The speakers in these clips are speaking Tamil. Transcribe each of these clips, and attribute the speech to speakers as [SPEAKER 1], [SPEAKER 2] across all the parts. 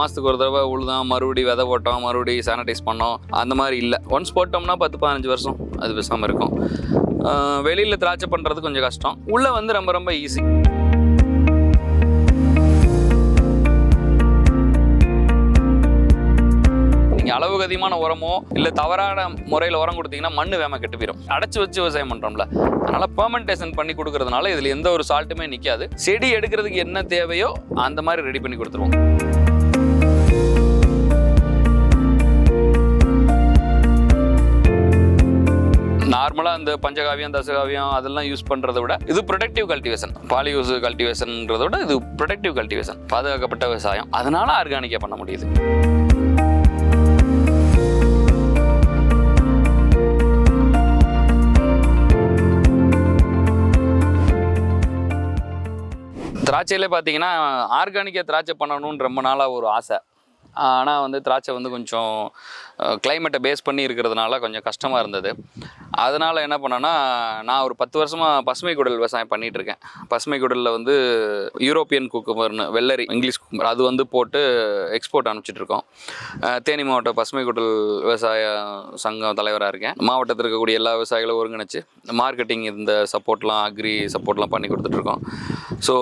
[SPEAKER 1] மாதத்துக்கு ஒரு தடவை உழுதான் மறுபடி விதை போட்டோம் மறுபடி சானிடைஸ் பண்ணோம். அந்த மாதிரி இல்லை. ஒன்ஸ் போட்டோம்னா பத்து பதினஞ்சு வருஷம் அது பேசாமல் இருக்கும். வெளியில் திராட்சை பண்ணுறது கொஞ்சம் கஷ்டம். உள்ளே வந்து ரொம்ப ரொம்ப ஈஸி நீங்கள் அளவுக்கு அதிகமான உரமோ இல்லை தவறான முறையில் உரம் கொடுத்தீங்கன்னா மண் வேம கெட்டு போயிடும் அடைச்சி வச்சு விவசாயம் பண்ணுறோம்ல அதனால் பெர்மெண்டேஷன் பண்ணி கொடுக்கறதுனால இதில் எந்த ஒரு சால்ட்டுமே நிற்காது செடி எடுக்கிறதுக்கு என்ன தேவையோ அந்த மாதிரி ரெடி பண்ணி கொடுத்துருவோம். நார்மலாக அந்த பஞ்சகாவியம் தசகாவியம் அதெல்லாம் யூஸ் பண்ணுறதை விட இது ப்ரொடக்டிவ் கல்டிவேஷன் பாலியூஸ் கல்டிவேஷன்ன்றத விட இது ப்ரொடக்டிவ் கல்டிவேஷன் பாதுகாக்கப்பட்ட விவசாயம். அதனால ஆர்கானிக்காக பண்ண முடியுது. திராட்சையிலே பார்த்தீங்கன்னா ஆர்கானிக்காக திராட்சை பண்ணணும்னு ரொம்ப நாளாக ஒரு ஆசை. ஆனால் வந்து திராட்சை வந்து கொஞ்சம் கிளைமேட்டை பேஸ் பண்ணி இருக்கிறதுனால கொஞ்சம் கஷ்டமாக இருந்தது. அதனால் என்ன பண்ணேன்னா நான் ஒரு பத்து வருஷமாக பசுமை குடல் விவசாயம் பண்ணிகிட்டு இருக்கேன் பசுமை குடலில் வந்து யூரோப்பியன் குக்குமர்னு வெள்ளரி இங்கிலீஷ் குக்குமர் அது வந்து போட்டு எக்ஸ்போர்ட் அனுப்பிச்சிட்ருக்கோம் தேனி மாவட்ட பசுமை குடல் விவசாய சங்கம் தலைவராக இருக்கேன். மாவட்டத்தில் இருக்கக்கூடிய எல்லா விவசாயிகளும் ஒருங்கிணைச்சு மார்க்கெட்டிங் இந்த சப்போர்ட்லாம் அக்ரி சப்போர்ட்லாம் பண்ணி கொடுத்துட்ருக்கோம் ஸோ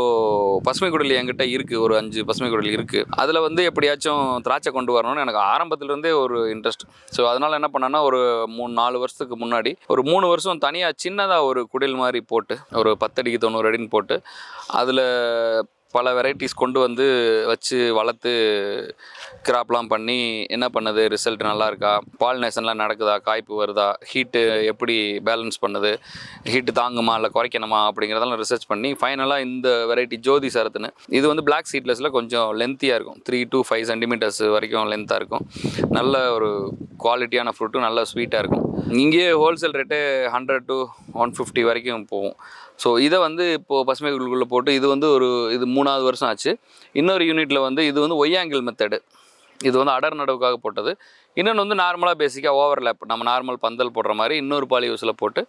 [SPEAKER 1] பசுமை குடல் என்கிட்ட இருக்குது ஒரு அஞ்சு பசுமை குடல் இருக்குது அதில் வந்து எப்படியாச்சும் திராட்சை கொண்டு வரணும்னு எனக்கு ஆரம்பத்துலேருந்தே ஒரு இன்ட்ரெஸ்ட் ஸோ அதனால் என்ன பண்ணேன்னா ஒரு மூணு நாலு வருஷத்துக்கு முன்னாடி ஒரு மூணு வருஷம் தனியாக சின்னதாக ஒரு குடில் மாதிரி போட்டு ஒரு பத்தடிக்கு தொண்ணூறு அடின்னு போட்டு அதில் பல வெரைட்டிஸ் கொண்டு வந்து வச்சு வளர்த்து கிராப்லாம் பண்ணி என்ன பண்ணுது? ரிசல்ட் நல்லா இருக்கா? பாலினேஷன்லாம் நடக்குதா? காய்ப்பு வருதா? ஹீட்டு எப்படி பேலன்ஸ் பண்ணுது? ஹீட்டு தாங்குமா? இல்லை குறைக்கணுமா? அப்படிங்கிறதெல்லாம் ரிசர்ச் பண்ணி ஃபைனலாக இந்த வெரைட்டி ஜோதி சரத்துன்னு. இது வந்து பிளாக் சீட்லெஸில் கொஞ்சம் லென்த்தியாக இருக்கும். த்ரீ டு ஃபைவ் சென்டிமீட்டர்ஸ் வரைக்கும் லென்த்தாக இருக்கும். நல்ல ஒரு குவாலிட்டியான ஃப்ரூட்டும் நல்ல ஸ்வீட்டாக இருக்கும். இங்கேயே wholesale rate hundred to one fifty வரைக்கும் போகும். ஸோ இதை வந்து இப்போது பசுமை குழுக்குள்ளே போட்டு இது வந்து ஒரு இது மூணாவது வருஷம் ஆச்சு. இன்னொரு யூனிட்டில் வந்து இது வந்து ஒய்யாங்கிள் மெத்தடு இது வந்து அடர் நடவுக்காக போட்டது. இன்னொன்று வந்து நார்மலாக பேசிக்காக ஓவர்லேப் நம்ம நார்மல் பந்தல் போடுற மாதிரி இன்னொரு பாலி யூஸில் போட்டு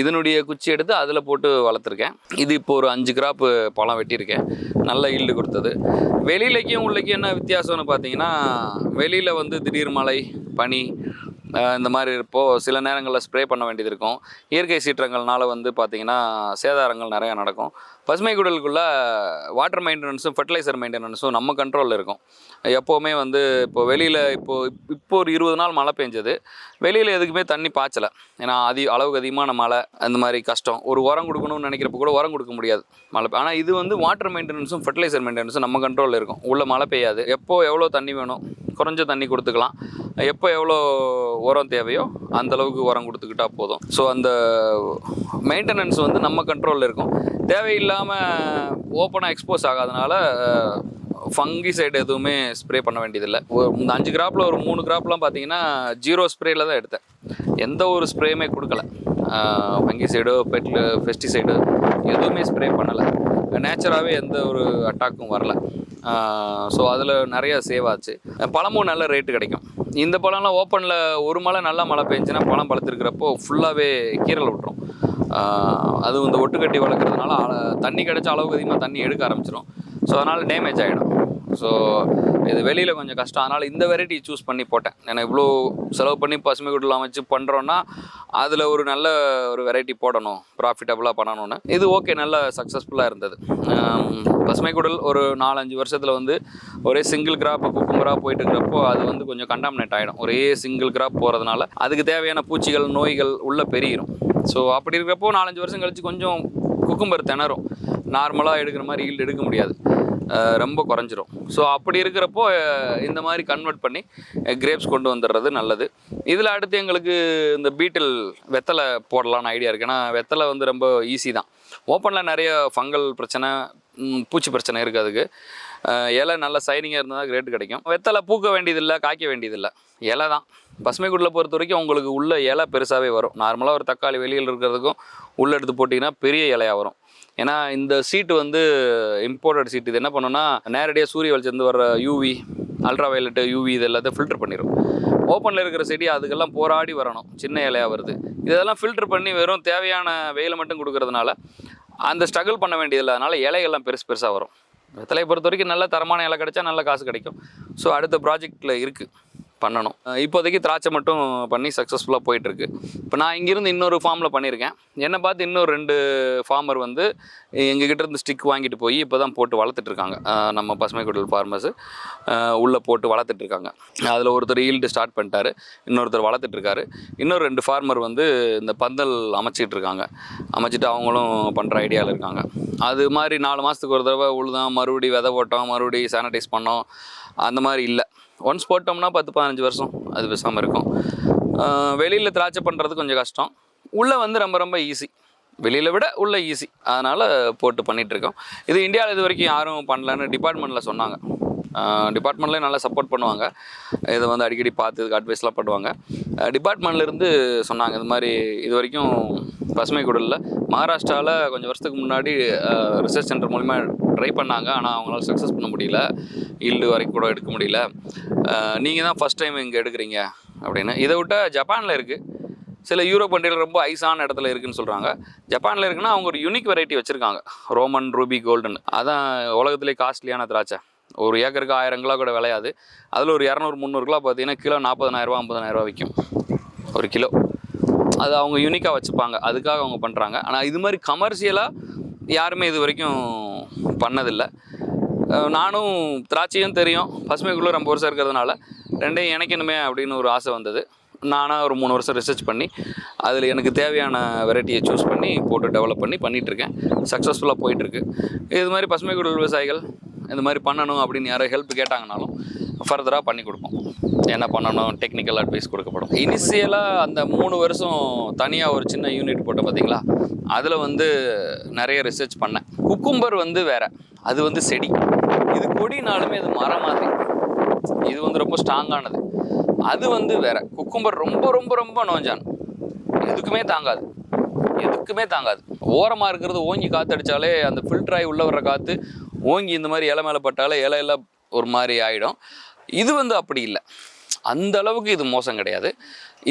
[SPEAKER 1] இதனுடைய குச்சி எடுத்து அதில் போட்டு வளர்த்துருக்கேன். இது இப்போ ஒரு அஞ்சு கிராப்பு பழம் வெட்டியிருக்கேன். நல்ல ஈல்டு கொடுத்தது. வெளியிலக்கும் உள்ளக்கும் என்ன வித்தியாசம்னு பார்த்தீங்கன்னா வெளியில் வந்து திடீர் மழை பனி இந்த மாதிரி இருப்போ சில நேரங்களில் ஸ்ப்ரே பண்ண வேண்டியது இருக்கும். இயற்கை சீற்றங்கள்னால வந்து பார்த்திங்கன்னா சேதாரங்கள் நிறையா நடக்கும். பசுமை குடலுக்குள்ளே வாட்டர் மெயின்டெனன்ஸும் ஃபர்டிலைசர் மெயின்டெனன்ஸும் நம்ம கண்ட்ரோலில் இருக்கும். எப்போவுமே வந்து இப்போ வெளியில் இப்போ இப்போ ஒரு இருபது நாள் மழை பெஞ்சது. வெளியில் எதுக்குமே தண்ணி பாய்ச்சலை. ஏன்னா அதி அளவுக்கு அதிகமான மழை அந்த மாதிரி கஷ்டம். ஒரு உரம் கொடுக்கணும்னு நினைக்கிறப்ப கூட உரம் கொடுக்க முடியாது. மழை ஆனால் இது வந்து வாட்டர் மெயின்டெனன்ஸும் ஃபர்டிலைசர் மெயின்டெனன்ஸும் நம்ம கண்ட்ரோலில் இருக்கும். உள்ளே மழை பெய்யாது. எப்போ எவ்வளோ தண்ணி வேணும்? குறைஞ்ச தண்ணி கொடுத்துக்கலாம். எப்போ எவ்வளோ உரம் தேவையோ அந்த அளவுக்கு உரம் கொடுத்துக்கிட்டா போதும். ஸோ அந்த மெயின்டெனன்ஸ் வந்து நம்ம கண்ட்ரோலில் இருக்கும். தேவையில்லாமல் ஓப்பனாக எக்ஸ்போஸ் ஆகாதனால ஃபங்கி சைடு எதுவுமே ஸ்ப்ரே பண்ண வேண்டியதில்லை. இந்த அஞ்சு கிராப்பில் ஒரு மூணு கிராப்லாம் பார்த்தீங்கன்னா ஜீரோ ஸ்ப்ரேயில் தான் எடுத்தேன். எந்த ஒரு ஸ்ப்ரேயுமே கொடுக்கல. ஃபங்கி சைடோ பெட்ல பெஸ்டிசைடு எதுவுமே ஸ்ப்ரே பண்ணலை. நேச்சராகவே எந்த ஒரு அட்டாக்கும் வரல. ஸோ அதில் நிறைய சேவ் ஆச்சு. பழமும் நல்ல ரேட்டு கிடைக்கும். இந்த பழம்லாம் ஓப்பனில் ஒரு மழை நல்லா மழை பெஞ்சுன்னா பழம் பழுத்துருக்கிறப்போ ஃபுல்லாகவே கீரல் விட்டுரும். அது அதுவும் இந்த ஒட்டுக்கட்டி வளர்க்குறதுனால தண்ணி கிடைச்ச அளவுக்கு அதிகமாக தண்ணி எடுக்க ஆரம்பிச்சிடும் ஸோ அதனால் டேமேஜ் ஆகிடும் ஸோ இது வெளியில் கொஞ்சம் கஷ்டம். அதனால் இந்த வெரைட்டி சூஸ் பண்ணி போட்டேன். ஏன்னா இவ்வளோ செலவு பண்ணி பசுமை குடலாம் வச்சு பண்ணுறோன்னா அதில் ஒரு நல்ல ஒரு வெரைட்டி போடணும். ப்ராஃபிட்டபுளாக பண்ணணும்னு. இது ஓகே நல்ல சக்ஸஸ்ஃபுல்லாக இருந்தது. பசுமை குடல் ஒரு நாலஞ்சு வருஷத்தில் வந்து ஒரே சிங்கிள் கிராப் குக்கும்பராக போயிட்டு இருக்கிறப்போ அது வந்து கொஞ்சம் கண்டாமினேட் ஆகிடும் ஒரே சிங்கிள் கிராப் போகிறதுனால அதுக்கு தேவையான பூச்சிகள் நோய்கள் உள்ளே பெரியிடும் ஸோ அப்படி இருக்கிறப்போ நாலஞ்சு வருஷம் கழித்து கொஞ்சம் குக்கும்பர் திணறும். நார்மலாக எடுக்கிற மாதிரி ஈல்டு எடுக்க முடியாது. ரொம்ப குறைஞ்சிரும். ஸோ அப்படி இருக்கிறப்போ இந்த மாதிரி கன்வெர்ட் பண்ணி கிரேப்ஸ் கொண்டு வந்துடுறது நல்லது. இதில் அடுத்து எங்களுக்கு இந்த பீட்டில் வெத்தலை போடலான்னு ஐடியா இருக்குது ஏன்னா வெத்தலை வந்து ரொம்ப ஈஸி தான். ஓப்பனில் நிறைய ஃபங்கல் பிரச்சனை பூச்சி பிரச்சனை இருக்குது அதுக்கு. இலை நல்ல சைனிங்காக இருந்தால் கிரேட் கிடைக்கும். வெத்தலை பூக்க வேண்டியதில்லை காய்க்க வேண்டியதில்லை. இலை தான். பசுமை குடில் பொறுத்த வரைக்கும் உங்களுக்கு உள்ள இலை பெருசாகவே வரும். நார்மலாக ஒரு தக்காளி வெளியில் இருக்கிறதுக்கும் உள்ளே எடுத்து போட்டிங்கன்னா பெரிய இலையாக வரும். ஏன்னா இந்த சீட்டு வந்து இம்போர்ட்டட் சீட் இது என்ன பண்ணுன்னா நேரடியாக சூரிய வெளிச்சந்து வர யூவி அல்ட்ரா வயலட்டு யூவி இது எல்லாத்தையும் ஃபில்டர் பண்ணிடும் ஓப்பனில் இருக்கிற செடி அதுக்கெல்லாம் போராடி வரணும். சின்ன இலையாக வருது. இதெல்லாம் ஃபில்டர் பண்ணி வெறும் தேவையான வெயிலை மட்டும் கொடுக்கறதுனால அந்த ஸ்ட்ரகிள் பண்ண வேண்டியதில்லை. அதனால் இலைகள்லாம் பெருசு பெருசாக வரும். வெத்தலையை பொறுத்த வரைக்கும் நல்ல தரமான இலை கிடைச்சா நல்ல காசு கிடைக்கும். ஸோ அடுத்த ப்ராஜெக்டில் இருக்குது பண்ணணும். இப்போதைக்கு திராட்சை மட்டும் பண்ணி சக்ஸஸ்ஃபுல்லாக போயிட்டுருக்கு. இப்போ நான் இங்கேருந்து இன்னொரு ஃபார்மில் பண்ணியிருக்கேன். என்னை பார்த்து இன்னொரு ரெண்டு ஃபார்மர் வந்து எங்ககிட்ட இருந்து ஸ்டிக் வாங்கிட்டு போய் இப்போ தான் போட்டு வளர்த்துட்ருக்காங்க நம்ம பசுமை குடல் ஃபார்மர்ஸு உள்ளே போட்டு வளர்த்துட்ருக்காங்க அதில் ஒருத்தர் ஈல்டு ஸ்டார்ட் பண்ணிட்டாரு. இன்னொருத்தர் வளர்த்துட்ருக்காரு இன்னொரு ரெண்டு ஃபார்மர் வந்து இந்த பந்தல் அமைச்சிட்டு இருக்காங்க. அமைச்சிட்டு அவங்களும் பண்ணுற ஐடியாவில் இருக்காங்க. அது மாதிரி நாலு மாதத்துக்கு ஒரு தடவை உழுதான் மறுபடி விதை போட்டோம் மறுபடி சானிடைஸ் பண்ணோம். அந்த மாதிரி இல்லை. ஒன்ஸ் போட்டோம்னா பத்து பதினஞ்சு வருஷம் அது பேசாமல் இருக்கும். வெளியில் திராட்சை பண்ணுறது கொஞ்சம் கஷ்டம். உள்ளே வந்து ரொம்ப ரொம்ப ஈஸி வெளியில் விட உள்ள ஈஸி அதனால் போட்டு பண்ணிகிட்ருக்கோம் இது இந்தியாவில் இது வரைக்கும் யாரும் பண்ணலன்னு டிபார்ட்மெண்ட்டில் சொன்னாங்க. டிபார்ட்மெண்ட்லேயும் நல்லா சப்போர்ட் பண்ணுவாங்க. இதை வந்து அடிக்கடி பார்த்து இதுக்கு அட்வைஸ்லாம் பண்ணுவாங்க. டிபார்ட்மெண்ட்லேருந்து சொன்னாங்க இது மாதிரி இது வரைக்கும் பசுமை குடலில். மகாராஷ்டிராவில் கொஞ்சம் வருஷத்துக்கு முன்னாடி ரிசர்ச் சென்டர் மூலிமா ட்ரை பண்ணாங்க. ஆனால் அவங்களால சக்ஸஸ் பண்ண முடியல. ஈல்டு வரைக்கும் கூட எடுக்க முடியல. நீங்கள் தான் ஃபஸ்ட் டைம் இங்கே எடுக்கிறீங்க அப்படின்னு. இதை விட்டால் ஜப்பானில் இருக்குது சில யூரோப் கண்ட்ரியில் ரொம்ப ஐஸான இடத்துல இருக்குதுன்னு சொல்கிறாங்க ஜப்பானில் இருக்குன்னா அவங்க ஒரு யூனிக் வெரைட்டி வச்சுருக்காங்க. Roman ruby golden. அதான் உலகத்திலே காஸ்ட்லியான திராட்சை. ஒரு ஏக்கருக்கு ஆயிரம் கிலோ கூட விளையாது. அதில் ஒரு இரநூறு முந்நூறு கிலோ பார்த்தீங்கன்னா கிலோ நாற்பதனாயிரரூவா ஐம்பதனாயிரரூவா விற்கும் ஒரு கிலோ. அது அவங்க யூனிக்காக வச்சுப்பாங்க. அதுக்காக அவங்க பண்ணுறாங்க ஆனால் இது மாதிரி கமர்ஷியலாக யாருமே இது வரைக்கும் பண்ணதில்லை. நானும் திராட்சையும் தெரியும். பசுமைக்குள்ளே ரொம்ப வருஷம் இருக்கிறதுனால ரெண்டையும் இணைக்கணுமே அப்படின்னு ஒரு ஆசை வந்தது. நானாக ஒரு மூணு வருஷம் ரிசர்ச் பண்ணி அதில் எனக்கு தேவையான வெரைட்டியை சூஸ் பண்ணி போட்டு டெவலப் பண்ணி பண்ணிகிட்ருக்கேன் சக்ஸஸ்ஃபுல்லாக போயிட்டுருக்கு. இது மாதிரி பசுமை குடல் விவசாயிகள் இந்த மாதிரி பண்ணணும் அப்படின்னு யாரோ ஹெல்ப் கேட்டாங்கனாலும் ஃபர்தராக பண்ணி கொடுப்போம். என்ன பண்ணணும்? டெக்னிக்கல் அட்வைஸ் கொடுக்கப்படும். இனிஷியலாக அந்த மூணு வருஷம் தனியாக ஒரு சின்ன யூனிட் போட்டோம் பார்த்தீங்களா அதில் வந்து நிறைய ரிசர்ச் பண்ணேன். குக்கும்பர் வந்து வேறு. அது வந்து செடி. இது கொடினாலுமே இது மரம் மாதிரி. இது வந்து ரொம்ப ஸ்ட்ராங்கானது அது வந்து வேற. குக்கும்பர் ரொம்ப ரொம்ப ரொம்ப நோஞ்சான். எதுக்குமே தாங்காது. எதுக்குமே தாங்காது. ஓரமாக இருக்கிறது ஓங்கி காற்றடிச்சாலே அந்த ஃபில்டர் ஆகி உள்ளே வர்ற காற்று ஓங்கி இந்த மாதிரி இலை மேலே பட்டாலே இலை எல்லாம் ஒரு மாதிரி ஆகிடும் இது வந்து அப்படி இல்லை. அந்த அளவுக்கு இது மோசம் கிடையாது.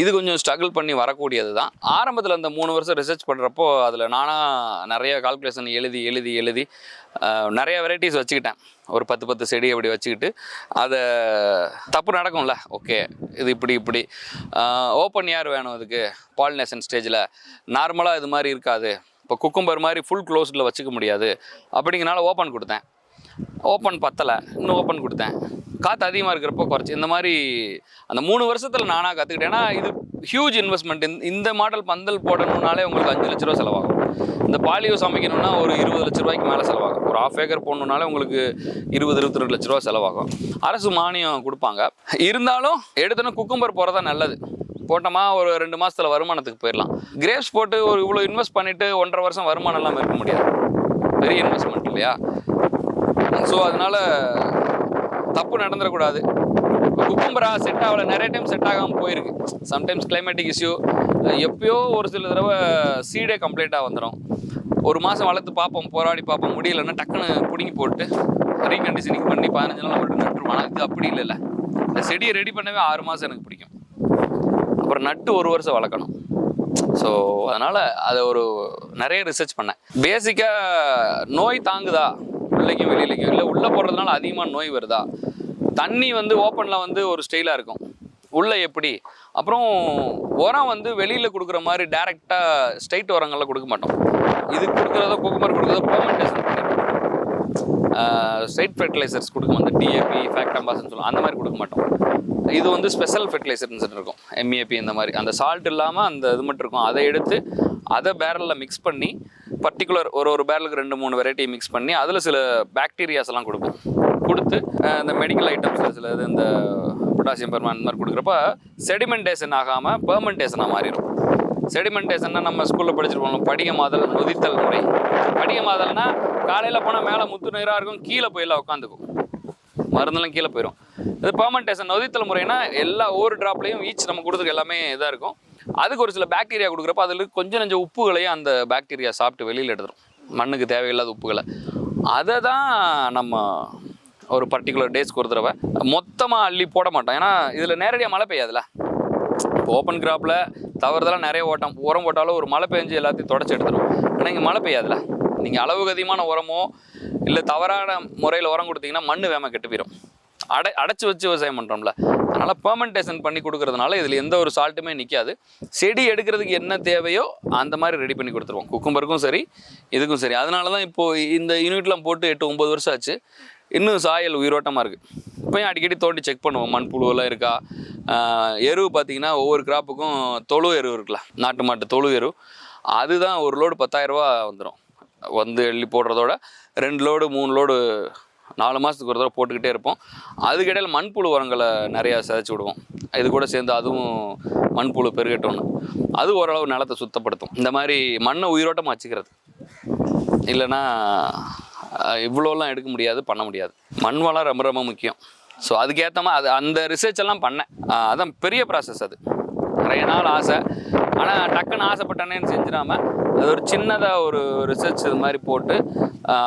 [SPEAKER 1] இது கொஞ்சம் ஸ்ட்ரகிள் பண்ணி வரக்கூடியது தான். ஆரம்பத்தில் அந்த மூணு வருஷம் ரிசர்ச் பண்ணுறப்போ அதில் நானாக நிறைய கால்குலேஷன் எழுதி எழுதி எழுதி நிறைய வெரைட்டிஸ் வச்சுக்கிட்டேன். ஒரு பத்து பத்து செடி அப்படி வச்சுக்கிட்டு அதை தப்பு நடக்கும்ல. ஓகே இது இப்படி இப்படி. ஓப்பன் யார் வேணும் இதுக்கு? பாலினேஷன் ஸ்டேஜில் நார்மலாக இது மாதிரி இருக்காது. இப்போ குக்கும்பர் மாதிரி ஃபுல் க்ளோஸ்டில் வச்சுக்க முடியாது. அப்படிங்கிறனால ஓப்பன் கொடுத்தேன். ஓப்பன் பத்தலை. இன்னும் ஓப்பன் கொடுத்தேன். காற்று அதிகமாக இருக்கிறப்போ குறைச்சி. இந்த மாதிரி அந்த மூணு வருஷத்தில் நானாக கற்றுக்கிட்டேன்னா இது ஹியூஜ் இன்வெஸ்ட்மெண்ட் இந்த மாடல் பந்தல் போடணுன்னாலே உங்களுக்கு அஞ்சு லட்ச ரூபா செலவாகும். இந்த பாலியோ சமைக்கணும்னா ஒரு இருபது லட்ச ரூபாய்க்கு மேலே செலவாகும். ஒரு ஆஃப் ஏக்கர் போடணுன்னாலே உங்களுக்கு இருபது இருபத்தி ரெண்டு லட்ச ரூபா செலவாகும். அரசு மானியம் கொடுப்பாங்க. இருந்தாலும் எடுத்தோன்னா குக்கும்பர் போகிறதா நல்லது. போட்டோமா ஒரு ரெண்டு மாதத்தில் வருமானத்துக்கு போயிடலாம் கிரேப்ஸ் போட்டு ஒரு இவ்வளோ இன்வெஸ்ட் பண்ணிவிட்டு ஒன்றரை வருஷம் வருமானம்லாம் இருக்க முடியாது. பெரிய இன்வெஸ்ட்மெண்ட் இல்லையா? ஸோ அதனால் தப்பு நடந்துடக்கூடாது. குக்கும்பரா செட் ஆகலை நிறைய டைம் செட் ஆகாமல் போயிருக்கு. சம்டைம்ஸ் கிளைமேட்டிக் இஷ்யூ எப்பயோ ஒரு சில தடவை சீடே கம்ப்ளீட்டாக வந்துடும் ஒரு மாதம் வளர்த்து பார்ப்போம் போராடி பார்ப்போம் முடியலன்னா டக்குன்னு பிடுங்கி போட்டு ரீகண்டிஷனிங் பண்ணி பதினஞ்சு நாள் மட்டும் நட்டுருவோம் ஆனால் இது அப்படி இல்லைல்ல இந்த செடியை ரெடி பண்ணவே ஆறு மாதம் எனக்கு பிடிக்கும். அப்புறம் நட்டு ஒரு வருஷம் வளர்க்கணும். ஸோ அதனால் அதை ஒரு நிறைய ரிசர்ச் பண்ணேன். பேசிக்காக நோய் தாங்குதா? உள்ளேக்கும் வெளியிலேக்கும் இல்லை உள்ளே போடுறதுனால அதிகமாக நோய் வருதா? தண்ணி வந்து ஓப்பனில் வந்து ஒரு ஸ்டைலாக இருக்கும். உள்ளே எப்படி? அப்புறம் உரம் வந்து வெளியில் கொடுக்குற மாதிரி டேரெக்டாக ஸ்ட்ரைட் உரங்கள்லாம் கொடுக்க மாட்டோம். இது கொடுக்குறதோ குக்கும்பர் கொடுக்குறதோ பெர்மெண்டேஷன் ஸ்ட்ரைட் ஃபெர்டிலைசர்ஸ் கொடுக்கும் வந்து டிஏபி ஃபேக்டம்பாஸ்ன்னு சொல்லுவோம் அந்த மாதிரி கொடுக்க மாட்டோம். இது வந்து ஸ்பெஷல் ஃபெர்டிலைசர்னு இருக்கும். எம்ஏபி இந்த மாதிரி. அந்த சால்ட் இல்லாமல் அந்த இது மட்டும் இருக்கும். அதை எடுத்து அதை பேரலில் மிக்ஸ் பண்ணி பர்டிகுலர் ஒரு ஒரு பேரலுக்கு ரெண்டு மூணு வெரைட்டி மிக்ஸ் பண்ணி அதில் சில பாக்டீரியாஸ் எல்லாம் கொடுப்போம் கொடுத்து இந்த மெடிக்கல் ஐட்டம்ஸில் சில இது இந்த பொட்டாசியம் பெர்மான் இந்த மாதிரி கொடுக்குறப்ப செடிமெண்டேஷன் ஆகாமல் பெர்மெண்டேஷனாக மாறிடும் செடிமெண்டேஷன்னா நம்ம ஸ்கூலில் படிச்சிருப்போம் படிக மாதல் நொதித்தல் முறை. படிக மாதல்னா காலையில் போனால் மேலே முத்து நீராக இருக்கும் கீழே போயில உட்காந்துக்கும். மருந்தெல்லாம் கீழே போயிடும் இது பெர்மெண்டேஷன் நொதித்தல் முறைனா எல்லா ஒவ்வொரு ட்ராப்லையும் ஈச் நம்ம கொடுத்துருக்க எல்லாமே இதாக இருக்கும். அதுக்கு ஒரு சில பாக்டீரியா கொடுக்குறப்ப அதில் கொஞ்சம் கொஞ்சம் உப்புகளையும் அந்த பாக்டீரியா சாப்பிட்டு வெளியில் எடுத்துரும். மண்ணுக்கு தேவையில்லாத உப்புகளை. அதை தான் நம்ம ஒரு பர்டிகுலர் டேஸ்க்கு ஒரு தடவை மொத்தமாக அள்ளி போட மாட்டோம். ஏன்னா இதில் நேரடியாக மழை பெய்யாதுல்ல. இப்போ ஓப்பன் கிராப்பில் தவறுதெல்லாம் நிறைய ஓட்டம் உரம் போட்டாலும் ஒரு மழை பெஞ்சு எல்லாத்தையும் தொடச்சி எடுத்துரும். ஆனால் இங்கே மழை பெய்யாதுல்ல. நீங்கள் அளவுக்கு அதிகமான உரமோ இல்லை தவறான முறையில் உரம் கொடுத்தீங்கன்னா மண் வேம கெட்டு போயிடும் அடை அடைச்சி வச்சு விவசாயம் பண்ணுறோம்ல அதனால் பெர்மெண்டேஷன் பண்ணி கொடுக்கறதுனால இதில் எந்த ஒரு சால்ட்டுமே நிற்காது செடி எடுக்கிறதுக்கு என்ன தேவையோ அந்த மாதிரி ரெடி பண்ணி கொடுத்துருவோம். குக்கும்பருக்கும் சரி இதுக்கும் சரி. அதனால தான் இப்போது இந்த யூனிட்லாம் போட்டு எட்டு ஒம்பது வருஷம் ஆச்சு. இன்னும் சாயல் உயிரோட்டமாக இருக்குது இப்போயும் அடிக்கடி தோண்டி செக் பண்ணுவோம். மண்புழுவெல்லாம் இருக்கா? எருவு பார்த்திங்கன்னா ஒவ்வொரு கிராப்புக்கும் தொழு எருவு இருக்குல்ல. நாட்டு மாட்டு தொழு எருவு அதுதான் ஒரு லோடு பத்தாயிரரூபா வந்துடும் வந்து எள்ளி போடுறதோட ரெண்டு லோடு மூணு லோடு நாலு மாதத்துக்கு ஒரு தடவை போட்டுக்கிட்டே இருப்போம். அதுக்கிடையில் மண்புழு உரங்களை நிறையா சிதைச்சி விடுவோம். இது கூட சேர்ந்து அதுவும் மண்புழு பெருகட்டோன்னு அது ஓரளவு நிலத்தை சுத்தப்படுத்தும். இந்த மாதிரி மண்ணை உயிரோட்டமாக வச்சுக்கிறது. இல்லைன்னா இவ்வளோலாம் எடுக்க முடியாது பண்ண முடியாது. மண் வளம் ரொம்ப ரொம்ப முக்கியம். ஸோ அதுக்கேற்ற மாதிரி அது அந்த ரிசர்ச் எல்லாம் பண்ணேன். அதான் பெரிய ப்ராசஸ் அது. நிறைய நாள் ஆசை. ஆனால் டக்குன்னு ஆசைப்பட்டேனேன்னு செஞ்சிடாம அது ஒரு சின்னதாக ஒரு ரிசர்ச் இது மாதிரி போட்டு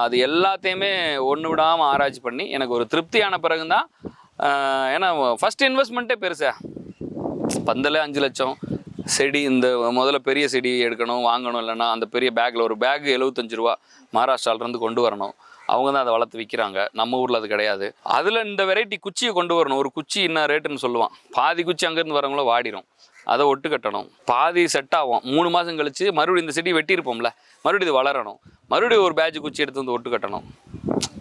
[SPEAKER 1] அது எல்லாத்தையுமே ஒன்று விடாமல் ஆராய்ச்சி பண்ணி எனக்கு ஒரு திருப்தியான பிறகுதான் அஹ், ஏன்னா ஃபஸ்ட் இன்வெஸ்ட்மெண்ட்டே பெருசா. பந்தலே அஞ்சு லட்சம். செடி இந்த முதல்ல பெரிய செடி எடுக்கணும் வாங்கணும் இல்லைன்னா அந்த பெரிய பேக்கில் ஒரு பேக் எழுபத்தஞ்சு ரூபா மகாராஷ்டிராலேருந்து கொண்டு வரணும். அவங்க தான் அதை வளர்த்து விற்கிறாங்க நம்ம ஊரில் அது கிடையாது. அதில் இந்த வெரைட்டி குச்சியை கொண்டு வரணும். ஒரு குச்சி என்ன ரேட்டுன்னு சொல்லுவான். பாதி குச்சி அங்கேருந்து வரவங்கள வாடிடும் அதை ஒட்டு கட்டணும். பாதி செட் ஆகும். மூணு மாதம் கழித்து மறுபடியும் இந்த செடி வெட்டியிருப்போம்ல மறுபடியும் இது வளரணும். மறுபடியும் ஒரு பேஜ் குச்சி எடுத்து வந்து ஒட்டு கட்டணும்.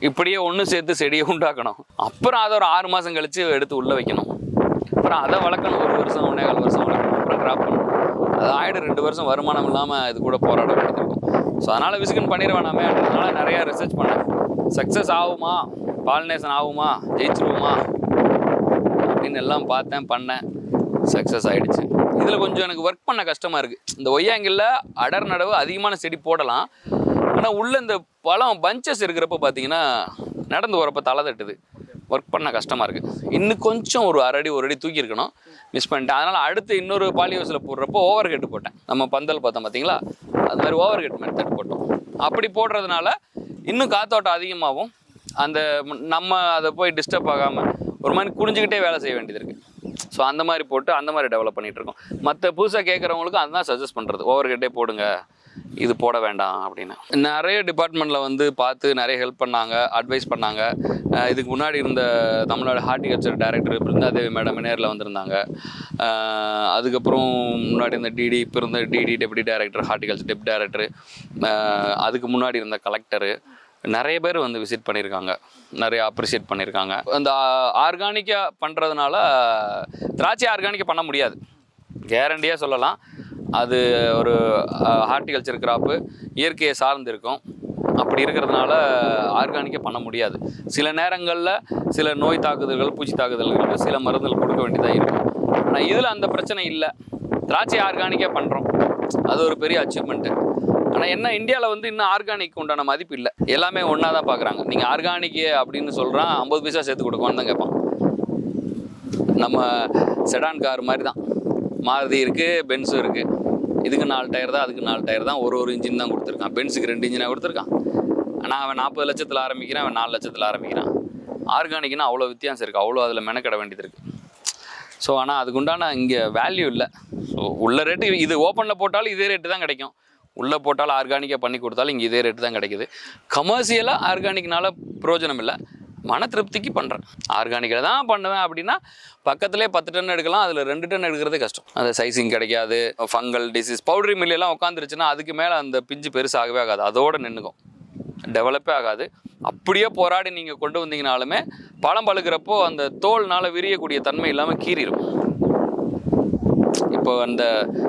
[SPEAKER 1] இப்படியே ஒன்று சேர்த்து செடியை உண்டாக்கணும். அப்புறம் அதை ஒரு ஆறு மாதம் கழித்து எடுத்து உள்ளே வைக்கணும். அப்புறம் அதை வளர்க்கணும். ஒரு வருஷம் ஒன்றே கால் வருஷம் வளர்க்கணும். அப்புறம் ட்ராப் பண்ணணும். அது ஆயிடும் ரெண்டு வருஷம் வருமானம் இல்லாமல் இது கூட போராட வேண்டியது ஸோ அதனால் விசிகன் பண்ணிட வேணாமே. அதனால நிறையா ரிசர்ச் பண்ணேன். சக்ஸஸ் ஆகுமா? பாலினேஷன் ஆகுமா? ஜெயிச்சிருவோமா? அப்படின்னு எல்லாம் பார்த்தேன் பண்ணேன். சக்ஸஸ் ஆகிடுச்சு இதில் கொஞ்சம் எனக்கு ஒர்க் பண்ண கஷ்டமாக இருக்குது இந்த ஒய்யாங்கில் அடர் நடவு அதிகமான செடி போடலாம். ஆனால் உள்ளே இந்த பழம் பஞ்சஸ் இருக்கிறப்ப பார்த்தீங்கன்னா நடந்து போகிறப்ப தலை தட்டுது. ஒர்க் பண்ண கஷ்டமாக இருக்குது இன்னும் கொஞ்சம் ஒரு அரை அடி ஒரு அடி தூக்கியிருக்கணும் மிஸ் பண்ணிட்டேன். அதனால் அடுத்து இன்னொரு பாலி ஹவுஸில் போடுறப்போ ஓவர் ஹெட் போட்டேன். நம்ம பந்தல் பார்த்தோம் பார்த்தீங்களா அது மாதிரி ஓவர் ஹெட் மெத்தட் போட்டோம். அப்படி போடுறதுனால இன்னும் காத்தோட்டம் அதிகமாகும். அந்த நம்ம அதை போய் டிஸ்டர்ப் ஆகாமல் ஒரு மாதிரி குனிஞ்சுக்கிட்டே வேலை செய்ய வேண்டியது இருக்குது ஸோ அந்த மாதிரி போட்டு அந்த மாதிரி டெவலப் பண்ணிகிட்டு இருக்கோம். மற்ற புதுசாக கேட்குறவங்களுக்கும் அதுதான் சஜஸ்ட் பண்ணுறது ஓவர் ஹெட்டே போடுங்க. இது போட வேண்டாம் அப்படின்னு. நிறைய டிபார்ட்மெண்ட்டில் வந்து பார்த்து நிறைய ஹெல்ப் பண்ணாங்க அட்வைஸ் பண்ணாங்க. இதுக்கு முன்னாடி இருந்த Tamil Nadu horticulture director Brindadevi madam நேரில் வந்திருந்தாங்க. அதுக்கப்புறம் முன்னாடி இருந்த டிடி இப்போ இருந்த DD deputy director horticulture deputy director அதுக்கு முன்னாடி இருந்த கலெக்டரு நிறைய பேர் வந்து விசிட் பண்ணியிருக்காங்க. நிறைய அப்ரிஷியேட் பண்ணியிருக்காங்க. அந்த ஆர்கானிக்காக பண்ணுறதுனால திராட்சை ஆர்கானிக்காக பண்ண முடியாது. கேரண்டியாக சொல்லலாம். அது ஒரு ஹார்டிகல்ச்சர் கிராப்பு இயற்கையை சார்ந்து இருக்கும். அப்படி இருக்கிறதுனால ஆர்கானிக்காக பண்ண முடியாது. சில நேரங்களில் சில நோய் தாக்குதல்கள் பூச்சி தாக்குதல்களுக்கு சில மருந்துகள் கொடுக்க வேண்டியதாக இருக்கும். ஆனால் இதில் அந்த பிரச்சனை இல்லை. திராட்சை ஆர்கானிக்காக பண்ணுறோம் அது ஒரு பெரிய அச்சீவ்மெண்ட்டு ஆனால் என்ன இந்தியாவில் வந்து இன்னும் ஆர்கானிக் உண்டான மதிப்பு இல்லை. எல்லாமே ஒன்றா தான் பார்க்குறாங்க நீங்கள் ஆர்கானிக்கு அப்படின்னு சொல்கிறான் ஐம்பது பைசா சேர்த்து கொடுக்கணும்னு தான் கேட்பான் நம்ம செடான் கார் மாதிரி தான். மாருதி இருக்குது பென்ஸும் இருக்குது இதுக்கு நாலு டயர் தான் அதுக்கு நாலு டயர் தான். ஒரு ஒரு இன்ஜின் தான் கொடுத்துருக்கான். பென்ஸுக்கு ரெண்டு இன்ஜினாக கொடுத்துருக்கான். ஆனால் அவன் நாற்பது லட்சத்தில் ஆரம்பிக்கிறான் அவன் நாலு லட்சத்தில் ஆரம்பிக்கிறான். ஆர்கானிக்னா அவ்வளோ வித்தியாசம் இருக்குது அவ்வளோ அதில் மெனக்கட வேண்டியது இருக்குது ஸோ ஆனால் அதுக்குண்டான இங்கே வேல்யூ இல்லை. ஸோ உள்ள ரேட்டு இது ஓப்பனில் போட்டாலும் இதே ரேட்டு தான் கிடைக்கும். உள்ளே போட்டாலும் ஆர்கானிக்காக பண்ணி கொடுத்தாலும் இங்கே இதே ரேட்டு தான் கிடைக்குது. கமர்ஷியலாக ஆர்கானிக்னால பிரயோஜனம் இல்லை. மன திருப்திக்கு பண்ணுறேன் ஆர்கானிக்கில் தான் பண்ணுவேன் அப்படின்னா பக்கத்துலேயே பத்து டன் எடுக்கலாம் அதில் ரெண்டு டன் எடுக்கிறதே கஷ்டம். அந்த சைஸிங் கிடைக்காது ஃபங்கல் டிசீஸ் பவுடரி மில்லெல்லாம் உட்காந்துருச்சுன்னா அதுக்கு மேலே அந்த பிஞ்சு பெருசாகவே ஆகாது. அதோடு நின்றுக்கும் டெவலப்பே ஆகாது. அப்படியே போராடி நீங்கள் கொண்டு வந்தீங்கனாலுமே பழம் பழுக்கிறப்போ அந்த தோல்னால் விரியக்கூடிய தன்மை இல்லாமல் கீறிடும் இப்போ அந்த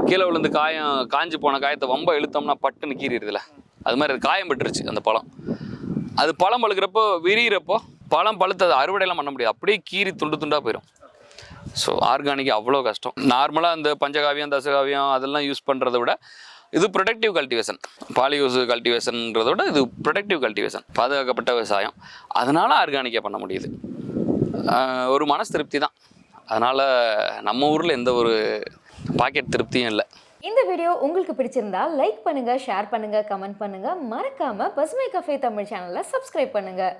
[SPEAKER 1] கீழே விழுந்து காயம் காஞ்சு போன காயத்தை வம்ப இழுத்தோம்னா பட்டுன்னு கீறிடுதுல. அது மாதிரி அது காயம் பட்டுருச்சு அந்த பழம். அது பழம் பழுக்கிறப்போ விரிகிறப்போ பழம் பழுத்தது அறுவடையெல்லாம் பண்ண முடியாது. அப்படியே கீறி துண்டு துண்டாக போயிடும் ஸோ ஆர்கானிக் அவ்வளோ கஷ்டம். நார்மலாக அந்த பஞ்சகாவியம் தசகாவியம் அதெல்லாம் யூஸ் பண்ணுறத விட இது ப்ரொடக்டிவ் கல்டிவேஷன் பாலியூஸ் கல்டிவேஷன்ன்றத விட இது ப்ரொடக்டிவ் கல்டிவேஷன் பாதுகாக்கப்பட்ட விவசாயம். அதனால் ஆர்கானிக்காக பண்ண முடியுது. ஒரு மனஸ் திருப்தி தான். அதனால் நம்ம ஊரில் எந்த ஒரு பாக்கெட் திருப்தியும் இல்லை.
[SPEAKER 2] இந்த வீடியோ உங்களுக்கு பிடிச்சிருந்தா லைக் பண்ணுங்க ஷேர் பண்ணுங்க கமெண்ட் பண்ணுங்க. மறக்காம பசுமை கஃபே தமிழ் சேனலை சப்ஸ்கிரைப் பண்ணுங்க.